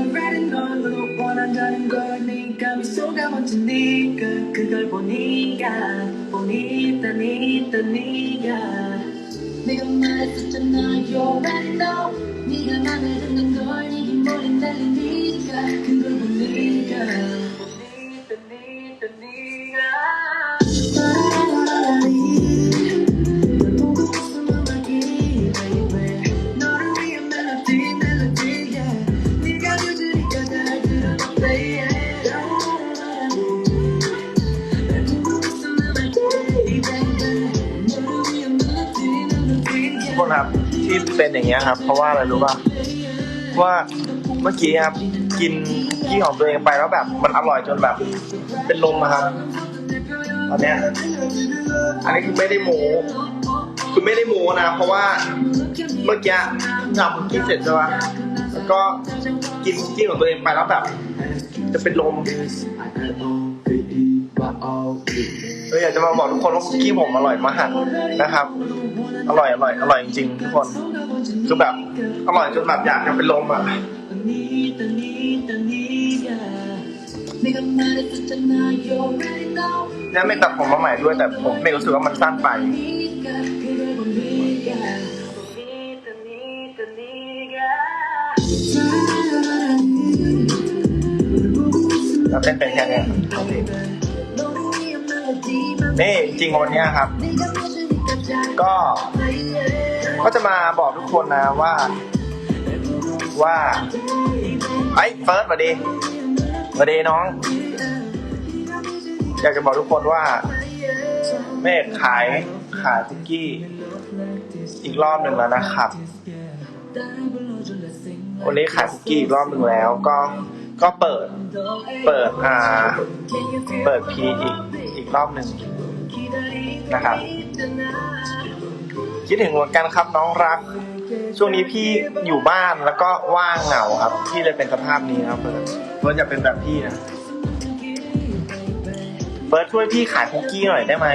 already know 원한다는 걸 네가 미소가 먼저니까 그걸 보니까 보니까 니까 네가 내가 말했었잖아 You already know 네가 맘에 드는 걸 이게 머리 날리니까 그걸 보니까 เป็นอย่างเงี้ยครับ เพราะว่าอะไรรู้ป่ะว่าเมื่อกี้ครับ กินกี้ของตัวเองไปแล้วแบบมันอร่อยจนแบบ เป็นลมอะครับตอนเนี้ยอันนี้คือไม่ได้โม้คือไม่ได้โม้นะ เพราะว่าเมื่อกี้ทำคุกกี้เสร็จใช่ปะแล้วก็กินคุกกี้ของตัวเองไปแล้วแบบ จะเป็นลม เราอยากจะมาบอกทุกคนว่าคุกกี้ผมอร่อยมากนะครับ อร่อยอร่อยอร่อยจริงๆทุกคนคือแบบอร่อยจนแบบอยากจะเป็นลมอะเนี่ไม่ตัดผมมาใหม่ด้วยแต่ผมไม่รู้สึกว่ามันสั้นไปเราเต้นเป็นแค่นี้ นี่จริงวันนี้ครับ ก็ก็จะมาบอกทุกคนนะว่า ว่าไอ้เฟิร์สสวัสดีสวัสดีน้อง อยากจะบอกทุกคนว่าเมฆขายขายคุกกี้ อีกรอบหนึ่งแล้วนะครับ วันนี้ขายคุกกี้อีกรอบหนึ่งแล้วก็ก็เปิด เปิดอ่า เปิดพีอีก รอบหนึ่งนะครับ คิดถึงเหมือนกันครับน้องรัก ช่วงนี้พี่อยู่บ้านแล้วก็ว่างเหงาครับ พี่เลยเป็นสภาพนี้ครับเฟิร์สเฟิร์สอย่าเป็นแบบพี่นะเฟิร์สช่วยพี่ขายคุกกี้หน่อยได้ไหม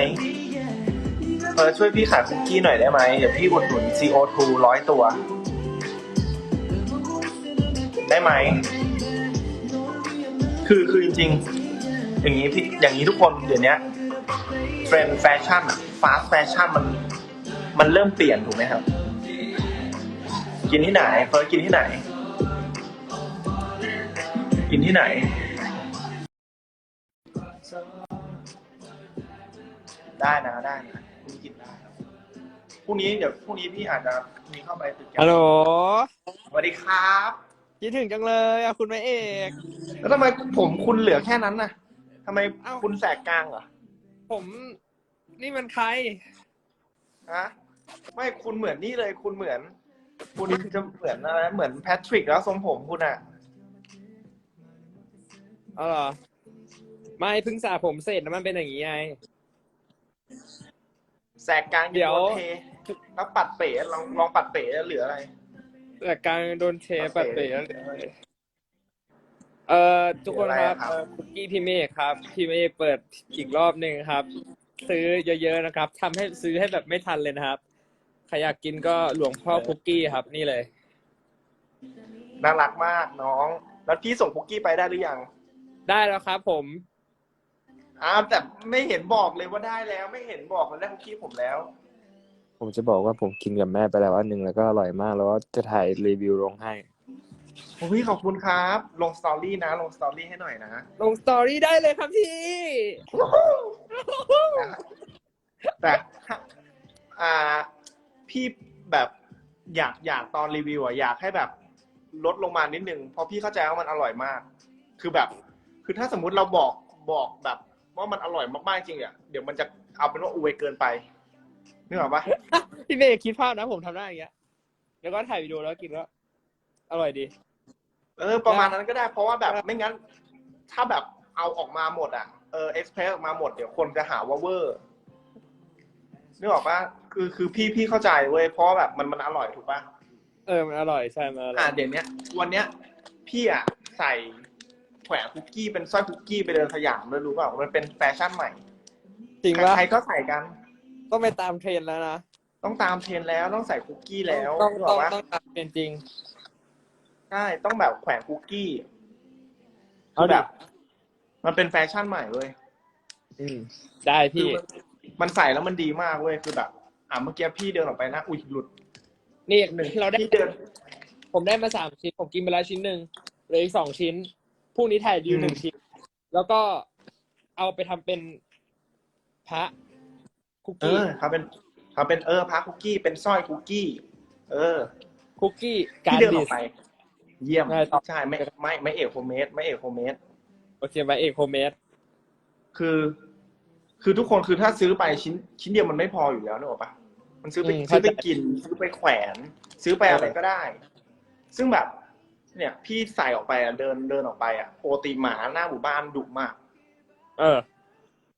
เฟิร์สช่วยพี่ขายคุกกี้หน่อยได้ไหมเดี๋ยวพี่อุดหนุน CO2 ร้อยตัว ได้ไหม คือคือจริงๆอย่างนี้พี่ อย่างนี้ทุกคนเดี๋ยวนี้เทรนด์แฟชั่นอะฟาสต์แฟชั่นมันมันเริ่มเปลี่ยนถูกไหมครับ กินที่ไหนเฟิร์สกินที่ไหน กินที่ไหน ได้นะได้นะพรุ่งนี้กินได้พรุ่งนี้เดี๋ยวพรุ่งนี้พี่อาจจะมีเข้าไปตึกแกรมฮัลโหลสวัสดีครับ คิดถึงจังเลยอะคุณแม่เอก แล้วทำไมผมคุณเหลือแค่นั้นน่ะ ทำไมเอ้า คุณแสกกลางเหรอผมนี่มันใคร ฮะไม่คุณเหมือนนี่เลย คุณเหมือน คุณจะเหมือนอะไรเหมือนแพทริกแล้วทรงผมคุณอะเอาเหรอไม่เพิ่งสระผมเสร็จนะมันเป็นอย่างนี้ไง แสกกลางเดี๋ยว โนเทแล้วปัดเป๋ลองลองปัดเป๋แล้วเหลืออะไรแต่กลางโดนเทปโอแบบเคเปแล้วเอ่อทุกคนครับ เดี๋ยวอะไรอะครับเอ่อคุกกี้พี่เมฆครับพี่เมฆเปิดอีกรอบหนึ่งครับ ซื้อเยอะๆนะครับทำให้ซื้อให้แบบไม่ทันเลยนะครับใครอยากกินก็หลวงพ่อคุกกี้ครับนี่เลย น่ารักมากน้อง แล้วพี่ส่งคุกกี้ไปได้หรือยังได้แล้วครับผม อ้าวแต่ไม่เห็นบอกเลยว่าได้แล้ว ไม่เห็นบอกเลยได้คุกกี้ผมแล้ว ผมจะบอกว่าผมกินกับแม่ไปแล้วอันหนึ่งแล้วก็อร่อยมากแล้วก็จะถ่ายรีวิวลงให้ โอ้ยขอบคุณครับ ลงสตอรี่นะ ลงสตอรี่ให้หน่อยนะ ลงสตอรี่ได้เลยครับพี่ แต่ถ้าอ่าพี่แบบอยากอยากตอนรีวิวอะอยากให้แบบลดลงมานิดนึงเพราะพี่เข้าใจว่ามันอร่อยมาก คือแบบ คือถ้าสมมุติเราบอกบอกแบบ ว่ามันอร่อยมากๆจริงอะเดี๋ยวมันจะเอาเป็นว่าอวยเกินไปนึกออกปะพี่เมย์คิดภาพนะผมทำได้อย่างเงี้ยแล้วก็ถ่ายวิดีโอแล้วกินแล้ว อร่อยดี เออประมาณนั้นก็ได้เพราะว่าแบบไม่งั้น ถ้าแบบเอาออกมาหมดอะเออเอ็กเพรสออกมาหมดเดี๋ยวคนจะหาว่าเวอร์นึกออกปะคือคือพี่พี่เข้าใจเว้ยเพราะว่าแบบมันมันอร่อยถูกปะเออมันอร่อยใช่มันอร่อ่าอยเดี๋ยวเนี้ยวันเนี้ย พี่อะใส่แขวนคุกกี้เป็นสร้อยคุกกี้ไปเดินสยามเลยรู้เปล่ามันเป็นแฟชั่นใหม่ จริงปะใครๆก็ใส่กัน ต้องไปตามเทรนด์แล้วนะ ต้องตามเทรนด์แล้วต้องใส่คุกกี้แล้วต้องนึกอต้ออกงปะต้องตามเทรนด์จริงใช่ช่ต้องแบบแขวนคุกกี้เอาคือดิแบบ มันเป็นแฟชั่นใหม่เว้ยอืมได้คือพี่มันมันใส่แล้วมันดีมากเว้ยคือแบบ อะเมื่อกี้พี่เดินออกไปนะอุ้ยหลุด นี่หนึ่งเราได้พี่เดิน ผมได้มาสามชิ้น ผมกินไปแล้วชิ้นหนึ่งเหลืออีกสองชิ้นพรุ่งนี้ถ่ายรีวิวอืมหนึ่งชิ้น แล้วก็เอาไปทำเป็นพระคุกเอกี้อเขาเป็นเขาเป็นเออพักคุกกี้เป็นสร้อยคุกกี้ เออ คุกกี้กาพี่รเดินอดิอสกไป เยี่ยมได้ต่อใช่ไม่ไม่ไม่เอกโฮมเมดไม่เอกโฮมเมดโอเคไว้เอกโฮมเมดคือ คือทุกคนคือถ้าซื้อไปชิ้น ชิ้นเดียวมันไม่พออยู่แล้วนึกออกปะมันซื้อไปซื้อไปกิน ซื้อไปแขวน ซื้อไปอะไรก็ได้ ซึ่งแบบ เนี่ย พี่ใส่ออกไปอะเดินเดินออกไปอะปกติหมาหน้าหมู่บ้านดุมาก เออ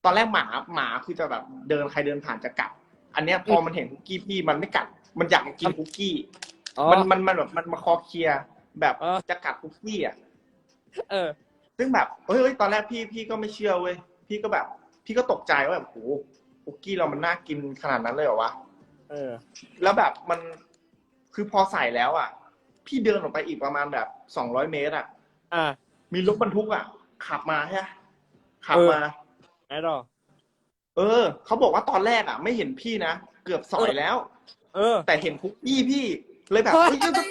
ตอนแรกหมาหมาคือจะแบบเดินใครเดินผ่านจะกัด อันเนี้ยพอมันเห็นคุกกี้พี่มันไม่กัด มันอยากกินคุกกี้ อ๋อมันมันมันแบบมันมาคอเคลียร์ แบบเออ จะกัดคุกกี้อะ เออ ซึ่งแบบเฮ้ยเฮ้ยตอนแรกพี่พี่ก็ไม่เชื่อเว้ย พี่ก็แบบ พี่ก็ตกใจว่าแบบโหคุกกี้เรามันน่ากินขนาดนั้นเลยเหรอวะ เออ แล้วแบบมันคือพอใส่แล้วอะ พี่เดินออกไปอีกประมาณแบบสองร้อยเมตรอะ อะมีรถบรรทุกอะ ขับมาใช่ไหมขับเออมา ไอ้ดอเออเขาบอกว่าตอนแรกอะ ไม่เห็นพี่นะ เกือบสอยแล้ว เออแต่เห็นคุกกี้พี่เลยแบบเฮ้ยเฮ้ยจะ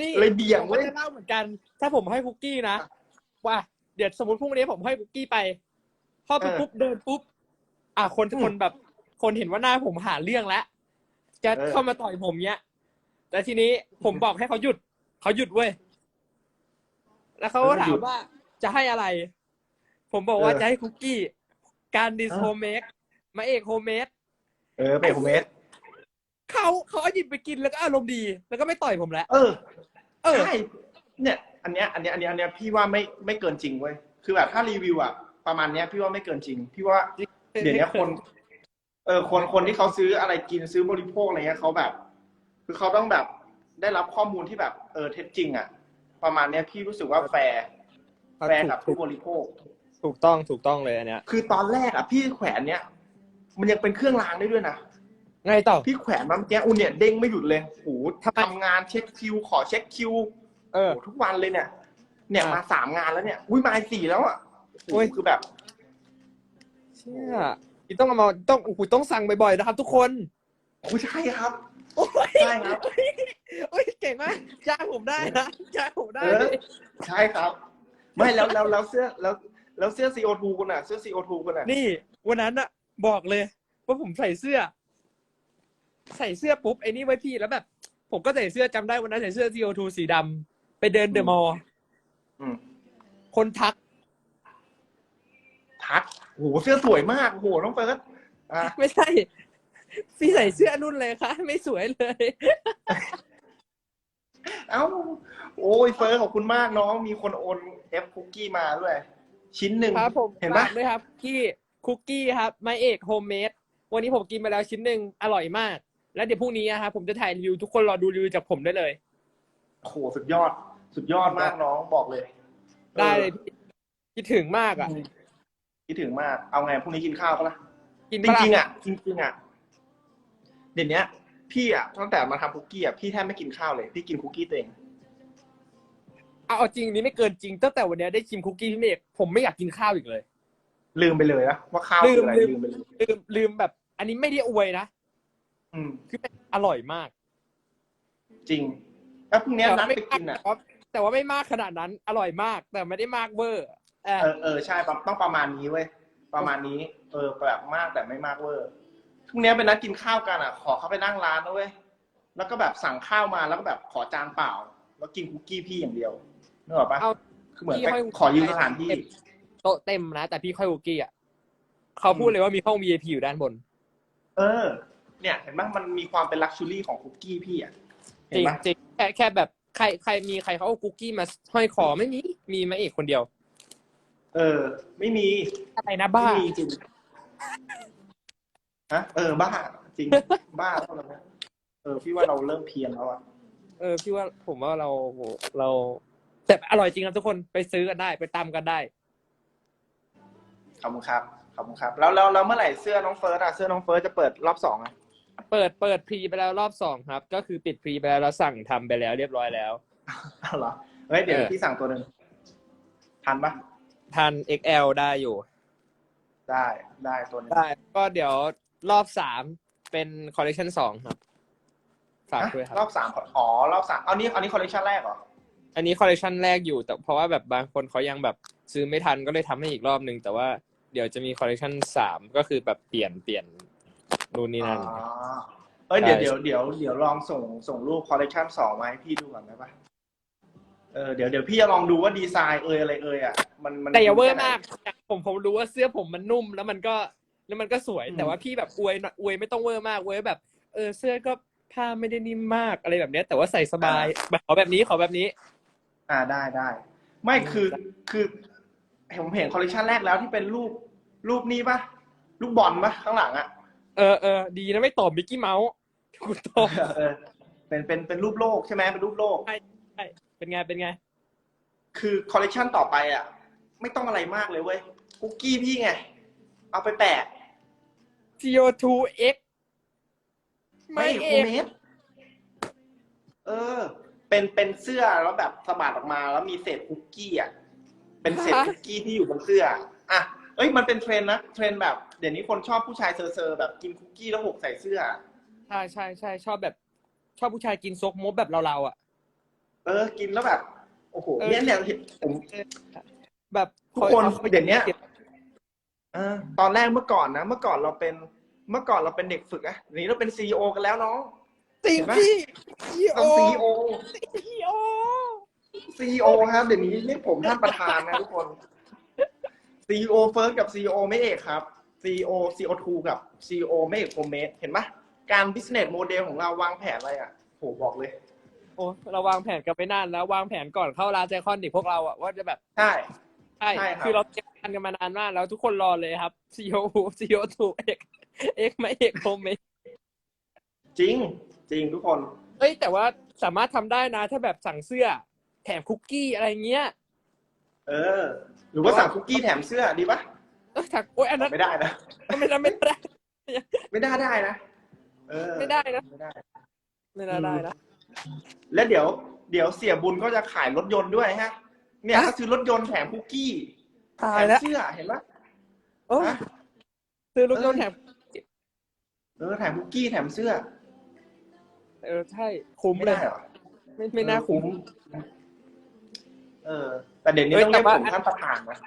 นี่เลยเบี่ยงผมเว้ก็ยจะเล่าเหมือนกัน ถ้าผมให้คุกกี้นะว่าเดี๋ยวสมมติพรุ่งนี้ผมให้คุกกี้ไปพอไปเออปุ๊บเดินปุ๊บอะคนอืมคนแบบ คนเห็นว่าหน้าผมหาเรื่องแล้วจะเออ เข้ามาต่อยผมเนี้ยแต่ทีนี้ผมบอกให้เขาหยุดเขาหยุดเว้ยแล้วเขาก็ถามว่าจะให้อะไร ผมบอกว่าจะให้คุกกี้ การดิสโฮมเมดมาเอกโฮมเมด เออไปโฮมเมด เขาเขาเอาหยิบไปกินแล้วก็อารมณ์ดี แล้วก็ไม่ต่อยผมแล้ว เออเออ ใช่เนี่ย อันเนี้ยอันเนี้ยอันเนี้ยอันเนี้ยพี่ว่าไม่ไม่เกินจริงเว้ยคือแบบถ้ารีวิวอะประมาณเนี้ย พี่ว่าไม่เกินจริง พี่ว่าเดี๋ยวนี้คน เออคนคนที่เขาซื้ออะไรกินซื้อบริโภคอะไรเงี้ยเขาแบบ คือเขาต้องแบบได้รับข้อมูลที่แบบเออเท็จจริงอะประมาณเนี้ยพี่รู้สึกว่าแฟร์แฟร์กับผู้บริโภค ถูกต้องถูกต้องเลยอันเนี้ย คือตอนแรกอะพี่แขวนเนี้ยมันยังเป็นเครื่องรางได้ด้วยนะ ไงต่อ พี่แขวนมาเมื่อกี้อุยเนี่ยเด้งไม่หยุดเลยโหทำไมทำงานเช็คคิว ขอเช็คคิวเออ โหทุกวันเลยเนี่ย เนี่ยอะมาสามงานแล้วเนี่ย อุ้ยมาสี่แล้วอะโอ้ยคือแบบเชี่ยนี่ต้องเอามาต้องโอ้โหต้องสั่งบ่อยๆนะครับ ทุกคนโอ้ใช่ครับ โอ้ยใช่ครับ โอ้ยเก่งมากจ้างผมได้นะจ้างผมได้ เออ ใช่ครับ ไม่แล้วแล้วแล้วเสื้อแล้วแล้วเสื้อ CO2 คุณอะ เสื้อ CO2 คุณอะ นี่ วันนั้นอะบอกเลย ว่าผมใส่เสื้อ ใส่เสื้อปุ๊บไอ้นี่ไว้พี่แล้วแบบ ผมก็ใส่เสื้อจำได้วันนั้นใส่เสื้อ CO2 สีดำไปเดินเดอะมอลล์อืมคนทัก ทักโอ้โหเสื้อสวยมากโอ้โหน้องเฟิร์สอะไม่ใช่ พี่ใส่เสื้อนุ่นเลยคะไม่สวยเลย เอ้าโอ้ยเฟิร์สขอบคุณมากน้องมีคนโอนเอฟคุกกี้มาด้วย ชิ้นหนึ่ง ครับผมเห็นปะ ฝากด้วยครับที่คุกกี้ครับ ไมเอกโฮมเมดวันนี้ผมกินไปแล้วชิ้นหนึ่งอร่อยมาก แล้วเดี๋ยวพรุ่งนี้นะครับผมจะถ่ายรีวิวทุกคนรอดูรีวิวจากผมได้เลย โอ้โหสุดยอด สุดยอดมากน้องบอกเลยได้เลยพี่คิดถึงมากอะ คิดถึงมาก เอาไงพรุ่งนี้กินข้าวปะล่ะกินจปะล่ะ ริงๆอะจริงๆอะเดี๋ยวนี้พี่อะตั้งแต่มาทำคุกกี้อะพี่แทบไม่กินข้าวเลยพี่กินคุกกี้ตัวเองเอาเอาจริงนี่ไม่เกินจริงตั้งแต่วันนี้ได้ชิมคุกกี้พี่เมฆผมไม่อยากกินข้าวอีกเลย ลืมไปเลยนะว่าข้าวลืคือมอะไรลืม ลืมไปเลย ลืมลืมแบบ อันนี้ไม่ได้อวยนะ อืม คือเป็นอร่อยมากจริงแล้วพรุ่งนี้แต่นัว่าดไม่ไปมากกินอะ แต่ว่าแต่ว่าไม่มากขนาดนั้น อร่อยมาก แต่ไม่ได้มากเวอร์เออเออเออใช่ประต้องประมาณนี้เว้ยประมาณนี้ เออแบบมากแต่ไม่มากเวอร์พรุ่งนี้ไปนัดกินข้าวกันอะ ขอเขาไปนั่งร้านนะเว้ยแล้วก็แบบสั่งข้าวมาแล้วก็แบบขอจานเปล่า แล้วกินคุกกี้พี่อย่างเดียวนึกออกปะเอา คือเหมือนพี่ไปให้ขอยืมสถานที่ โต๊ะเต็มนะ แต่พี่ค่อยคุกกี้อะเขาพูดเลยว่ามีห้อง VIP อยู่ด้านบน เออ เนี่ยเห็นไหมมันมีความเป็นลักชัวรี่ของคุกกี้พี่อะเห็จนริงไหมจริงแค่แค่แบบใครใครมีใครเขาเอาคุกกี้มาห้อยคอไม่มีมีมาเอกคนเดียว เออ ไม่มี อะไรนะบ้า ไม่มีจริงฮะเออ บ้า จริง บ้าเท่านั้นนะเออ พี่ว่าเราเริ่มเพี้ยนแล้วอะเออพี่ว่าผมว่าเราเราแต่อร่อยจริงครับทุกคนไปซื้อกันได้ไปตามกันได้ ขอบคุณครับ ขอบคุณครับ แล้วแล้วแล้วเมื่อไหร่เสื้อน้องเฟิร์สอะเสื้อน้องเฟิร์สจะเปิดรอบสองอะ เปิดเปิดพรีไปแล้วรอบสองครับ ก็คือปิดพรีไปแล้วเราสั่งทำไปแล้วเรียบร้อยแล้ว เอาเหรอเฮ้ยเดี๋ยวเออ พี่สั่งตัวหนึ่งทันปะทัน XL ได้อยู่ ได้ได้ตัวหนึง ได้ ก็เดี๋ยวรอบสามเป็นคอลเลคชันสองครับ ฝากด้วยครรับอบสามอ๋อ รอบสามเอานี้อันนี้คอลเลคชันแรกเหรอ อันนี้คอลเลคชันแรกอยู่แต่เพราะว่าแบบบางคนเขายังแบบซื้อไม่ทันก็เลยทำให้อีกรอบหนึ่งแต่ว่าเดี๋ยวจะมีคอลเลคชันสามก็คือแบบเปลี่ยนเปลี่ยน นู่นนี่นั่นอ๋อเอ้ยเดี๋ยวใช่เดี๋ยวเดี๋ยวเดี๋ยวลองส่งส่งรูปคอลเลคชันสองมาให้พี่ดูก่อนได้ปะเออเดี๋ยวเดี๋ยวพี่จะลองดูว่าดีไซน์เอยอะไรเอยอะมันมัน แต่อย่าเวอร์แค่ไหนมากผมผมรู้ว่าเสื้อผมมันนุ่มแล้วมันก็แล้วมันก็สวยอืม แต่ว่าพี่แบบอวยหน่อยอวยไม่ต้องเวอร์มากอวยแบบ เออเสื้อก็ผ้าไม่ได้นิ่มมากอะไรแบบเนี้ยแต่ว่าใส่สบายแบบขอแบบนี้ขอแบบนี้ อ่าได้ได้ ไม่คือคือผมเห็นคอลเลคชันแรกแล้วที่เป็นรูปรูปนี้ปะลูกบอลปะข้างหลังอะ เออเออดีนะไม่ตอบมิกกี้เมาส์กูตอบเออเป็นเป็นเป็นรูปโลกใช่ไหมเป็นรูปโลกเป็นไงเป็นไง คือคอลเลคชันต่อไปอะ ไม่ต้องอะไรมากเลยเว้ยคุกกี้พี่ไง เอาไปแปะ CO2X ไม่โฮเอมงเมดเออ เป็นเป็นเสื้อแล้วแบบสะบัดออกมาแล้วมีเศษคุกกี้อะเป็นเศษคุกกี้ที่อยู่บนเสื้ออะเอ้ยมันเป็นเทรนด์นะเทรนด์แบบ เดี๋ยวนี้คนชอบผู้ชายเซอร์ๆแบบกินคุกกี้แล้วหกใส่เสื้อ ใช่ใช่ใช่ชอบแบบ ชอบผู้ชายกินซกมบแบบเราๆอะ เออ กินแล้วแบบ โอ้โหเออ เนี่ยเนี่ยผมแบบทุกคนอาไปเดี๋ยวเนี้ยเออตอนแรกเมื่อก่อนนะ เมื่อก่อนเราเป็น เมื่อก่อนเราเป็นเด็กฝึกอะเดี๋ยวนี้เราเป็นซีอกันแล้วน้องจริงเห็นปะพี่ CEO ต้องซีอ CEO ซีอครับเดี๋ยวนี้เรียกผมท่านประธานนะทุกคนซีอเฟิร์สกับซีอไม่เอกครับ ซีอซีอทูกับซีอไม่เอกโฮมเมดเห็นปะการ business model ของเราวางแผนอะไรอะโหบอกเลย โอ้เราวางแผนกันไปนานแล้ววางแผนก่อนเข้าร้านใจคอนอีกพวกเราอะว่าจะแบบใช่ ใช่ใช่ครับ คือเราเตรียมกันกันมานานมากแล้วทุกคนรอเลยครับ CEO CO2 X X ไม่ X โฮมเมดจริง จริงทุกคน เอ้ยแต่ว่าสามารถทำได้นะ ถ้าแบบสั่งเสื้อ แถมคุกกี้อะไรเงี้ย เออ หรือว่าสั่งคุกกี้แถมเสื้อดีปะ เออถักโอ้ยอันนั้นไม่ได้นะ ไม่ได้ไม่ได้ ไม่ได้ได้นะเออไม่ได้นะ ไม่ได้ ไม่น่าได้นะ แล้วเดี๋ยว เดี๋ยวเสียบุญก็จะขายรถยนต์ด้วยฮะ เนี่ยฮะ ก็ซื้อรถยนต์แถมคุกกี้ตาแถยมแล้วเสื้อเห็นปะโอ้ฮะซื้อลูกโยนแถมเออแถมคุกกี้แถมเสื้อเออใช่คุ้มไม่เลได้ยเหรอไม่ไม่น่าคุ้ม เออ แต่เดี๋ยวนี้เอ้ยต้องเรียกแต่ว่า ผมท่านประธานนะ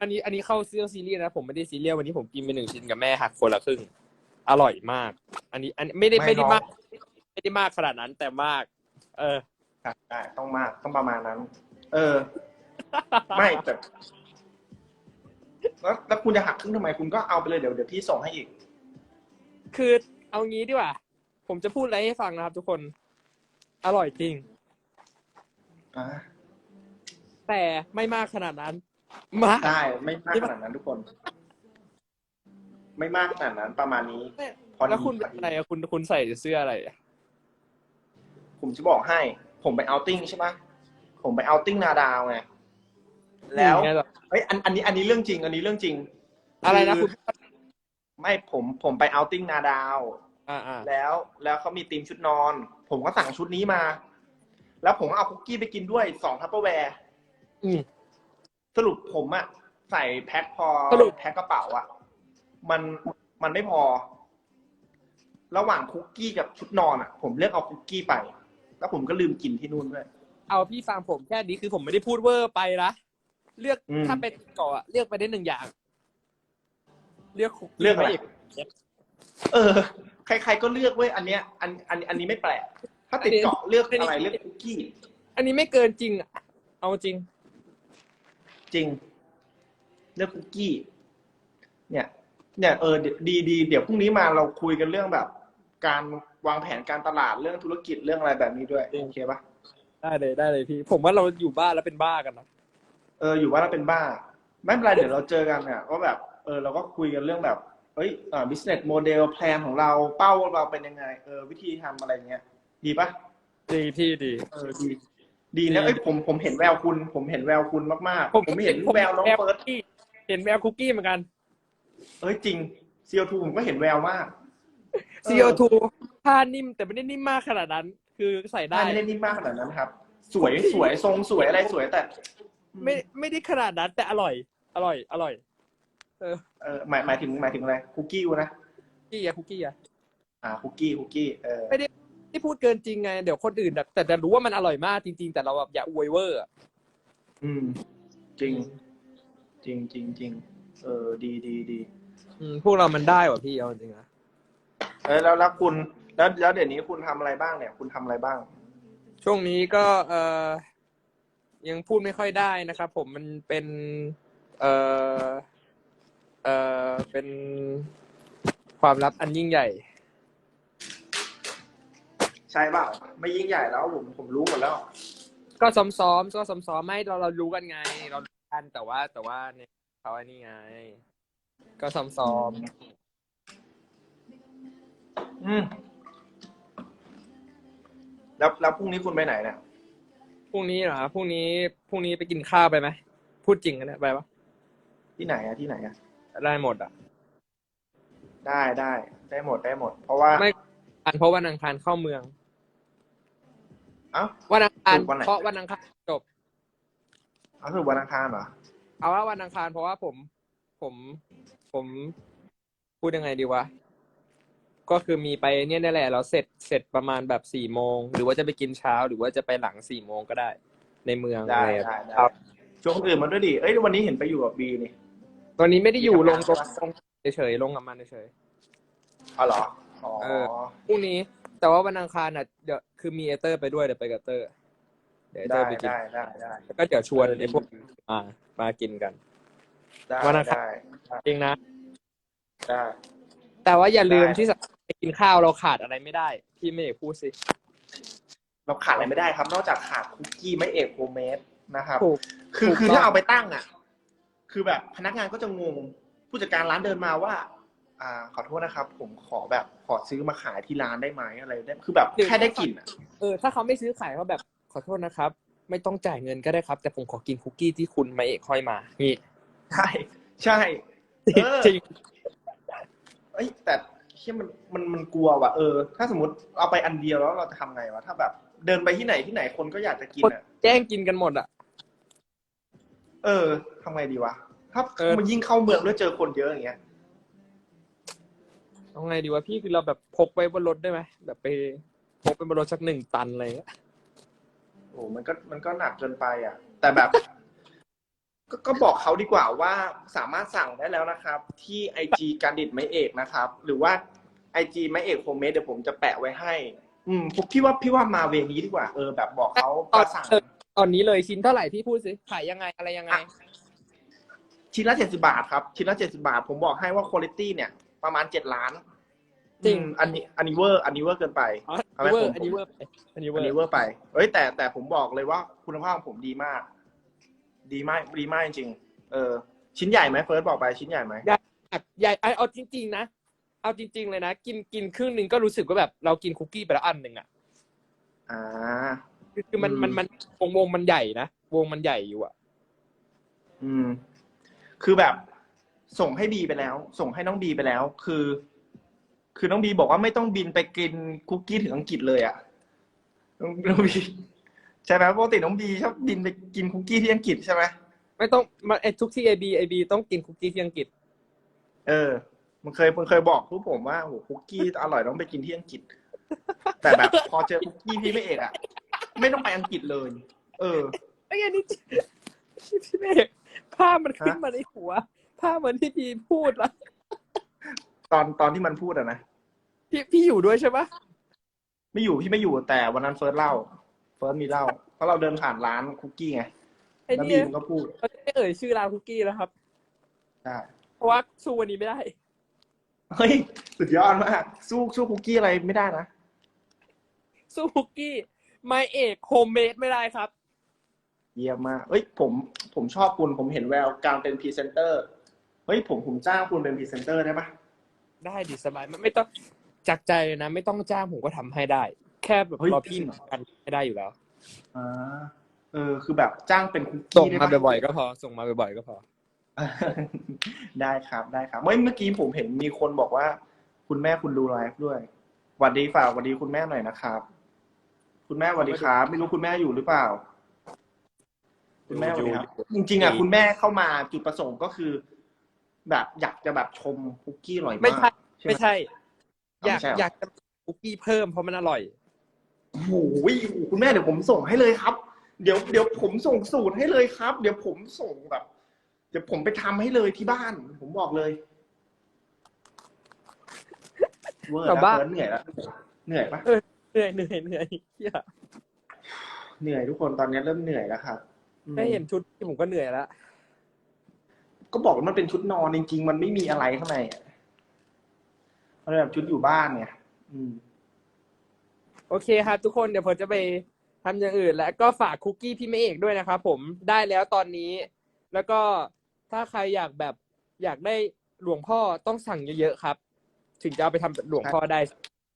อันนี้อันนี้เข้าเสื้อซีรีส์นะผมไม่ได้ซีเรียสวันนี้ผมกินไปหนึ่งชิ้นกับแม่หักคนละครึ่ง อร่อยมาก อันนี้อันนี้ไม่ได้ไม่ได้มาก ไม่ได้มากขนาดนั้นแต่มาก เออ ได้ได้ต้องมากต้องประมาณนั้น เออ ไม่แต่แล้วแล้วคุณจะหักครึ่งทำไมคุณก็เอาไปเลยเดี๋ยวเดี๋ยวพี่ส่งให้อีก คือเอางี้ดีกว่า ผมจะพูดอะไรให้ฟังนะครับทุกคน อร่อยจริง อ่าแต่ไม่มากขนาดนั้น มากได้ไม่มากขนาดนั้นทุกคน ไม่มากขนาดนั้นประมาณนี้ พอดี แล้วคุณเป็นอะไรอะคุณคุณใส่เสื้ออะไรอะผมจะบอกให้ ผมไปเอาติ้งใช่ไหมผมไปเอาติ้งนาดาวไงแล้วไงล่ะเฮ้ยอันอันนี้อันนี้เรื่องจริง อันนี้เรื่องจริงอะไรนะคุณไม่ผมผมไปเอาติ้งนาดาว อ่าอ่าแล้วแล้วเขามีธีมชุดนอน ผมก็สั่งชุดนี้มา แล้วผมก็เอาคุกกี้ไปกินด้วยสองทัพเปอร์แวร์ อืม สรุปผมอะใส่แพ็คพอสรุป แพ็คกระเป๋าอะมันมันไม่พอ ระหว่างคุกกี้กับชุดนอนอะผมเลือกเอาคุกกี้ไป แล้วผมก็ลืมกินที่นู่นด้วย เอาพี่ฟังผมแค่นี้คือผมไม่ได้พูดเวอร์ไปนะเลือกอืมถ้าเป็นเกาะอะเลือกไปได้หนึ่งอย่าง เลือกคุกกี้เลือกอะไรม่กเออ ใคร ๆก็เลือกเว้ยอันเนี้ยอันอันอันนี้ไม่แปลกถ้าติดเกาะเลือกอะไรเลือกคุกกี้ อันนี้ไม่เกินจริงอะเอาจริง จริงเลือกคุกกี้ เนี่ย เนี่ยเออเดี๋ยวดีดีเดี๋ยวพรุ่งนี้มาเราคุยกันเรื่องแบบ การวางแผนการตลาดเรื่องธุรกิจเรื่องอะไรแบบนี้ด้วยจริงโอเคปะได้เลยได้เลยพี่ ผมว่าเราอยู่บ้านแล้วเป็นบ้ากันนะเอออยู่ว่าเราเป็นบ้า ไม่เป็นไรเดี๋ยวเราเจอกันเนี่ยว่าแบบเออเราก็คุยกันเรื่องแบบเอ้ยอ่า business model plan ของเราเป้าเราเป็นยังไง เออวิธีทำอะไรเงี้ย ดีปะดีพี่ดี เออดี ดีนะดีเอ้ยผมผมเห็นแววคุณ ผมเห็นแววคุณมากๆ ผมเห็นแววน้องเฟิร์สเห็นแววคุกกี้เหมือนกัน เอ้ยจริง CO2 ผมก็เห็นแววมาก CO2 ผ้านิ่มแต่ไม่ได้นิ่มมากขนาดนั้น คือใส่ได้ได้ไม่ได้นิ่มมากขนาดนั้นครับ สวยสวยทรงสวยอะไรสวยแต่ ไม่ไม่ได้ขนาดนั้นแต่อร่อย อร่อย อร่อย เออเออหมายหมายถึงหมายถึงอะไรคุกกี้วะนะคุกกี้อะคุกกี้อะอ่าคุกกี้คุกกี้เออไม่ได้ ที่พูดเกินจริงไง เดี๋ยวคนอื่นแบบแต่จะรู้ว่ามันอร่อยมากจริง ๆ แต่เราแบบอย่าอวยเวอร์อะอืม จริง จริงจริงจริงเออ ดีดีดีอืมพวกเรามันได้ว่ะพี่เอาจริงนะเออแล้วแล้วคุณแล้วแล้วเดี๋ยวนี้คุณทำอะไรบ้างเนี่ย คุณทำอะไรบ้าง ช่วงนี้ก็เออยังพูดไม่ค่อยได้นะครับ ผมมันเป็นเออเออเป็นความลับอันยิ่งใหญ่ ใช่เปล่าไม่ยิ่งใหญ่แล้วผมผมรู้หมดแล้ว ก็ซ้อมๆก็ซ้อมๆไม่เราเรารู้กันไง เรารู้กันแต่ว่าแต่ว่าเนี่ยเขาอันนี้ไง ก็ซ้อมอืมแล้วแล้วพรุ่งนี้คุณไปไหนเนี่ยๆพรุ่งนี้เหรอพรุ่งนี้พรุ่งนี้ไปกินข้าวไปไหมพูดจริงกันเนี่ยไปปะที่ไหนอะที่ไหนอะได้หมดอะ ได้ได้ได้หมดได้หมด เพราะว่า ไม่อันเพราะวันอังคารเข้าเมือง เอ้า วันอังคารถูกวันไหน เพราะวันอังคารจบ เอาคือวันอังคารเหรอ เอาว่าวันอังคารเพราะว่าผม ผม ผมพูดยังไงดีวะ ก็คือมีไปเนี่ยนี่แหละเราเสร็จเสร็จประมาณแบบสี่โมง หรือว่าจะไปกินเช้าหรือว่าจะไปหลังสี่โมงก็ได้ ในเมืองได้อะไรได้ได้ครับชวนคนอื่นมาด้วยดิ เอ้ยวันนี้เห็นไปอยู่กับบีนี่ ตอนนี้ไม่ได้อยู่มีลทำงงานตรงใช่ปะลงเฉยๆลงกับมันเฉย อ๋อเหรอ อ๋อ เออพรุ่งนี้ แต่ว่าวันอังคารอะเดี๋ยว คือมีเอเตอร์ไปด้วยเดี๋ยวไปกับเตอร์ เดี๋ยวเอเตอได้ร์ไปกินได้ได้ได้แล้วก็เดี๋ยวชวนเออไอ้พวกมามากินกัน ได้วันอังคารได้ได้จริงนะ ได้ แต่ว่าอย่าลืมได้ ที่สำคัญไปกินข้าวเราขาดอะไรไม่ได้ พี่เมย์พูดสิ เราขาดอะไรไม่ได้ครับ นอกจากขาดคุกกี้ไม่เอกโฮมเมดนะครับ ถูก คือถูกคือต้อง ถ้าเอาไปตั้งอะ คือแบบพนักงานก็จะงง ผู้จัดการร้านเดินมาว่า อ่าขอโทษนะครับ ผมขอแบบขอซื้อมาขายที่ร้านได้ไหมอะไรได้คือแบบแค่ได้กลิ่นอะเออถ้าเขาไม่ซื้อขายเขาแบบขอโทษนะครับ ไม่ต้องจ่ายเงินก็ได้ครับ แต่ผมขอกินคุกกี้ที่คุณมาเอกค่อยมานี่ใช่ใช่เออจริงเอ้ยแต่เชี่ยมันมันมันกลัวว่ะเออ ถ้าสมมติเอาไปอันเดียวแล้วเราจะทำไงวะถ้าแบบ เดินไปที่ไหนที่ไหนคนก็อยากจะกินอะแจ้งกินกันหมดอะเออทำไงดีวะถ้าเออมันยิ่งเข้าเมืองด้วยเจอคนเยอะอย่างเงี้ย เอาไงดีวะพี่คือเราแบบพกไว้บนรถได้ไหมแบบไปพกไปบนรถสักหนึ่งตันอะไรเงี้ยโอ้มันก็มันก็หนักเกินไปอะ แต่แบบ ก็ก็บอกเขาดีกว่าว่าสามารถสั่งได้แล้วนะครับ ที่ไอจีการดิดไม่เอกนะครับ หรือว่าไอจีไม่เอกโฮมเมดเดี๋ยวผมจะแปะไว้ให้ อืมผมพี่ว่าพี่ว่ามาเวนี้ดีกว่าเออแบบบอกเขาตอก็นสั่งเออตอนนี้เลยชิ้นเท่าไหร่พี่พูดสิขายยังไงอะไรยังไง ชิ้นละเจ็ดสิบาทครับ ชิ้นละเจ็ดสิบาท ผมบอกให้ว่าคุณภาพเนี่ย ประมาณเจ็ดล้านจริง อืมอันนี้อันนี้เวอร์อันนี้เวอร์เกินไป อ๋อเอาไหมเวอผร์มอันนี้เวอร์ไปอันนี้เวออันนี้ร์เวอร์ไปเอ้ยแต่แต่ผมบอกเลยว่าคุณภาพของผมดีมาก ดีมากดีมากจริงๆเออ ชิ้นใหญ่ไหมเฟิร์สบอกไปชิ้นใหญ่ไหมแบบใหญ่เอาเอาจริง ๆ นะ เอาจริง ๆ เลยนะ กินกินครึ่งหนึ่งก็รู้สึกว่าแบบเรากินคุกกี้ไปแล้วอันหนึ่งอะ อ่า คือคือมันอืม มันมันวงวงมันใหญ่นะ วงมันใหญ่อยู่อะ อืม คือแบบ ส่งให้บีไปแล้ว ส่งให้น้องบีไปแล้ว คือ คือน้องบีบอกว่าไม่ต้องบินไปกินคุกกี้ถึงอังกฤษเลยอะน้องน้องบีใช่ไหมปกติน้องบีชอบบินไปกินคุกกี้ที่อังกฤษใช่ไหมไม่ต้องมาไอ้ทุกที่ไอบีไอบีต้องกินคุกกี้ที่อังกฤษ เออ มันเคยมันเคยบอกพวกผมว่าโอ้โหคุกกี้อร่อยต้องไปกินที่อังกฤษ แต่แบบ พอเจอคุกกี้พี่ไม่เอกอะไม่ต้องไปอังกฤษเลย เออไอ้อันนี้พี่เมฆภาพมันขึ้นมาในหัว ภาพเหมือนที่พี่พูดละตอนตอนที่มันพูดอะนะพี่พี่อยู่ด้วยใช่ปะไม่อยู่พี่ไม่อยู่แต่วันนั้นเฟิร์สเล่า เฟิร์สมีเล่าเพราะเราเดินผ่านร้านคุกกี้ไงไอ้แล้วนี่บีมันก็พูดเราจะไม่เอ่ยชื่อร้านคุกกี้แล้วครับได้เพราะว่าสู้วันนี้ไม่ได้ เฮ้ยสุดยอดมากสู้สู้คุกกี้อะไรไม่ได้นะสู้คุกกี้ไมเอกโฮมเมดไม่ได้ครับ เยี่ยมมากเอ้ยผมผมชอบคุณผมเห็นแววการเป็นพรีเซนเตอร์เฮ้ยผมผมจ้างคุณเป็นพรีเซนเตอร์ได้ปะได้ดิสบายมันไม่ต้องจากใจเลยนะ ไม่ต้องจ้างผมก็ทำให้ได้ แค่แบบเฮ้ยรอพี่จริงเหรอกันให้ได้อยู่แล้วอ่าเออ คือแบบจ้างเป็นคุกส่งกี้ได้มาปะบ่อยๆก็พอ ส่งมาบ่อยๆก็พอ ได้ครับได้ครับเมื่อเมื่อกี้ผมเห็นมีคนบอกว่า คุณแม่คุณดูไลฟ์ด้วยหวัดดีฝากหวัดดีคุณแม่หน่อยนะครับ คุณแม่หวัดดีครับไม่รู้คุณแม่อยู่หรือเปล่า คุณแม่สวัสดีครับจริงๆอะคุณแม่เข้ามาจุดประสงค์ก็คือ แบบอยากจะแบบชมคุกกี้อร่อยมากไม่ใช่ใช่ไหมไม่ใช่อ๋ออยากไม่ใช่เหรออยากจะคุกกี้เพิ่มเพราะมันอร่อยโอ้โหคุณแม่เดี๋ยวผมส่งให้เลยครับ เดี๋ยวเดี๋ยวผมส่งสูตรให้เลยครับ เดี๋ยวผมส่งแบบ เดี๋ยวผมไปทำให้เลยที่บ้าน ผมบอกเลยเวอร์แต่แล้วว่าเฟิร์สเหนื่อยแล้วเหนื่อยปะเหนื่อยเหนื่อยเหนื่อยเหี้ยเหนื่อยทุกคนตอนนี้เริ่มเหนื่อยแล้วครับอืมแค่เห็นชุดที่ผมก็เหนื่อยแล้ว ก็บอกว่ามันเป็นชุดนอนจริงๆ มันไม่มีอะไรข้างในอะมันแบบชุดอยู่บ้านไงอืม โอเคครับทุกคนเดี๋ยวผมจะไปทำอย่างอื่น แล้วก็ฝากคุกกี้พี่เมฆเอกด้วยนะครับผมได้แล้วตอนนี้ แล้วก็ถ้าใครอยากแบบอยากได้หลวงพ่อต้องสั่งเยอะๆครับ ถึงจะเอาไปทำหลวงพ่อได้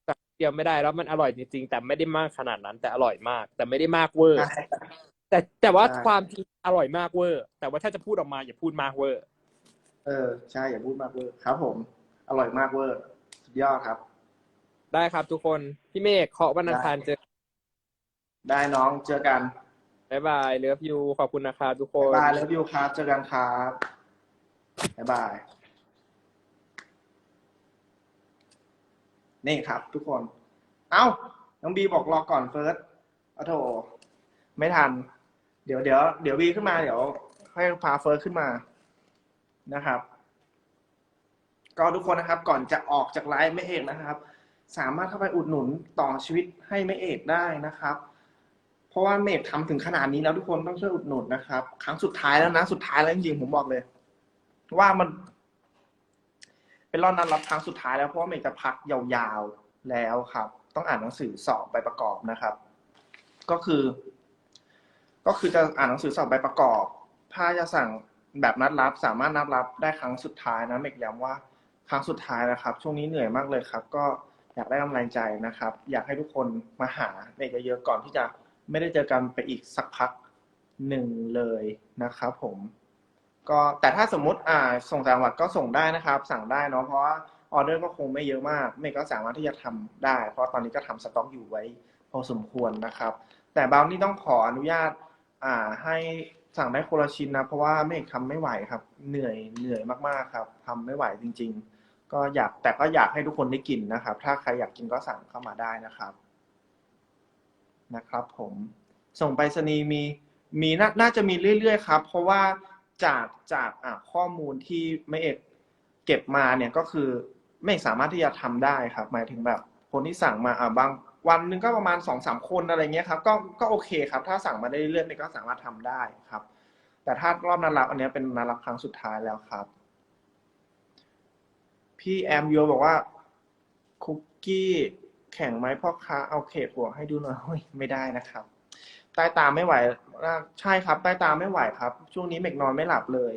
สั่งเดียวไม่ได้แล้วมันอร่อยจริงๆแต่ไม่ได้มากขนาดนั้น แต่อร่อยมาก แต่ไม่ได้มากเวอร์ แต่แต่ว่าใช่ ความจริง อร่อยมากเวอร์ แต่ว่าถ้าจะพูดออกมาอย่าพูดมากเวอร์ เออใช่อย่าพูดมากเวอร์ครับ ผม อร่อยมากเวอร์สุดยอดครับ ได้ครับทุกคนพี่เมฆเคาะวันอังคารเจอ ได้น้องเจอกันบ๊ายบายเลิฟยูขอบคุณนะครับทุกคนบายแล้ววิวครับเจอกันครับบ๊ายบาย นี่ครับ ทุกคน เอ้าน้องบีบอกรอก่อนเฟิร์สเอาโถไม่ทัน เดี๋ยวเดี๋ยวเดี๋ยวบีขึ้นมาเดี๋ยวให้พาเฟิร์ขึ้นมานะครับ ก็ทุกคนนะครับ ก่อนจะออกจากไลฟ์ไม่เอกนะครับ สามารถเข้าไปอุดหนุนต่อชีวิตให้ไม่เอกได้นะครับ เพราะว่าเมกทำถึงขนาดนี้แล้วทุกคนต้องช่วยอุดหนุนนะครับ ครั้งสุดท้ายแล้วนะ สุดท้ายแล้วจริงๆผมบอกเลย ว่ามัน เป็นรอบนั้นรับครั้งสุดท้ายแล้วเพราะว่าเมกจะพักยาวๆแล้วครับ ต้องอ่านหนังสือสอบใบประกอบนะครับ ก็คือ ก็คือจะอ่านหนังสือสอบใบประกอบ ถ้าจะสั่งแบบนัดรับ สามารถนัดรับได้ครั้งสุดท้ายนะเมกย้ำว่าครั้งสุดท้ายนะครับ ช่วงนี้เหนื่อยมากเลยครับ ก็อยากได้กำลังใจนะครับ อยากให้ทุกคนมาหาเมกเยอะๆก่อนที่จะไม่ได้เจอกันไปอีกสักพักหนึ่งเลยนะครับผมก็แต่ถ้าสมมุติอ่าส่งต่างจังหวัดก็ส่งได้นะครับ สั่งได้เนาะเพราะว่าออเดอร์ก็คงไม่เยอะมากเมย์ก็สามารถที่จะทำได้ เพราะตอนนี้ก็ทำสต็อกอยู่ไว้พอสมควรนะครับ แต่บางนี่ต้องขออนุญาต อ่า ให้สั่งได้คนละชิ้นนะ เพราะว่าเมย์ทำไม่ไหวครับ เหนื่อยเหนื่อยมากๆครับทำไม่ไหวจริง ๆ ก็อยากแต่ก็อยากให้ทุกคนได้กินนะครับ ถ้าใครอยากกินก็สั่งเข้ามาได้นะครับ นะครับ ผม ส่งไปรษณีย์มีมีนาน่าจะมีเรื่อยๆครับ เพราะว่าจากจากอะข้อมูลที่ไม่เอกเก็บมาเนี่ยก็คือไม่สามารถที่จะทำได้ครับ หมายถึงแบบ คนที่สั่งมาอะบาง วันหนึ่งก็ประมาณสองสามคนอะไรเงี้ยครับก็ก็โอเคครับ ถ้าสั่งมาได้เรื่อยๆก็สามารถทำได้ครับ แต่ถ้ารอบนัดรับอันนี้เป็นนัดรับครั้งสุดท้ายแล้วครับ พี่แอมโยบอกว่าคุกกี้แข่งไหมพ่อค้าเอาเขตหัวให้ดูหน่อยไม่ได้นะครับใต้ตาไม่ไหวใช่ครับใต้ตาไม่ไหวครับ ช่วงนี้เมกนอนไม่หลับเลย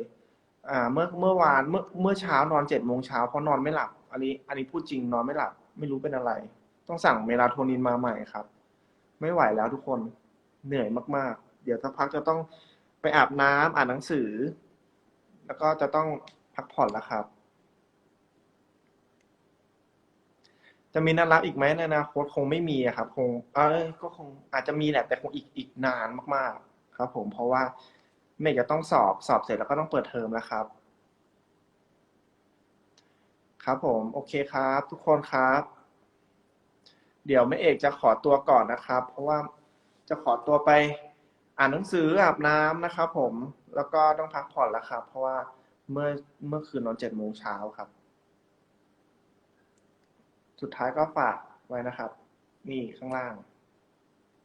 อ่า เมื่อเมื่อวานเมื่อเมื่อเช้านอนเจ็ดโมงเช้าเพราะนอนไม่หลับ อันนี้ อันนี้พูดจริงนอนไม่หลับ ไม่รู้เป็นอะไร ต้องสั่งเมลาโทนินมาใหม่ครับ ไม่ไหวแล้วทุกคนเหนื่อยมาก ๆ เดี๋ยวสักพักจะต้องไปอาบน้ำอ่านหนังสือ แล้วก็จะต้องพักผ่อนแล้วครับ จะมีนัดรับอีกไหมในอนาคตคงไม่มีครับ คงเออก็คงอาจจะมีแหละแต่คงอีกอีกนานมาก ๆ ครับ ผมเพราะว่าเมย์จะต้องสอบสอบเสร็จแล้วก็ต้องเปิดเทอมแล้วครับ ครับผม โอเคครับ ทุกคนครับ เดี๋ยวแม่เอกจะขอตัวก่อนนะครับ เพราะว่าจะขอตัวไปอ่านหนังสืออาบน้ำนะครับผมแล้วก็ต้องพักผ่อนแล้วครับ เพราะว่าเมื่อเมื่อคืนนอนเจ็ดโมงเช้าครับ สุดท้ายก็ฝากไว้นะครับ นี่ข้างล่าง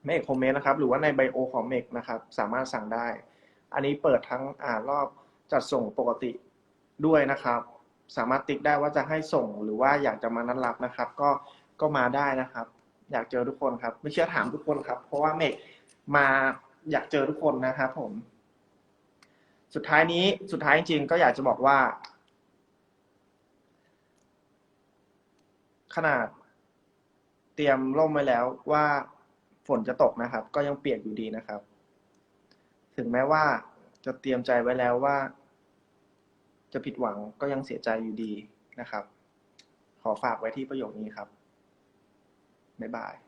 เมกคอมเมนต์นะครับ หรือว่าในไบโอของเมกนะครับ สามารถสั่งได้ อันนี้เปิดทั้งอ่านรอบจัดส่งปกติด้วยนะครับ สามารถติ๊กได้ว่าจะให้ส่งหรือว่าอยากจะมานัดรับนะครับ ก็ ก็มาได้นะครับ อยากเจอทุกคนครับ ไม่เชื่อถามทุกคนครับ เพราะว่าเมกมาอยากเจอทุกคนนะครับผม สุดท้ายนี้สุดท้ายจริงๆก็อยากจะบอกว่า ขนาดเตรียมร่มไว้แล้วว่าฝนจะตกนะครับ ก็ยังเปียกอยู่ดีนะครับ ถึงแม้ว่าจะเตรียมใจไว้แล้วว่า จะผิดหวังก็ยังเสียใจอยู่ดีนะครับขขอฝากไว้ที่ประโยคนี้ครับ บ๊ายบาย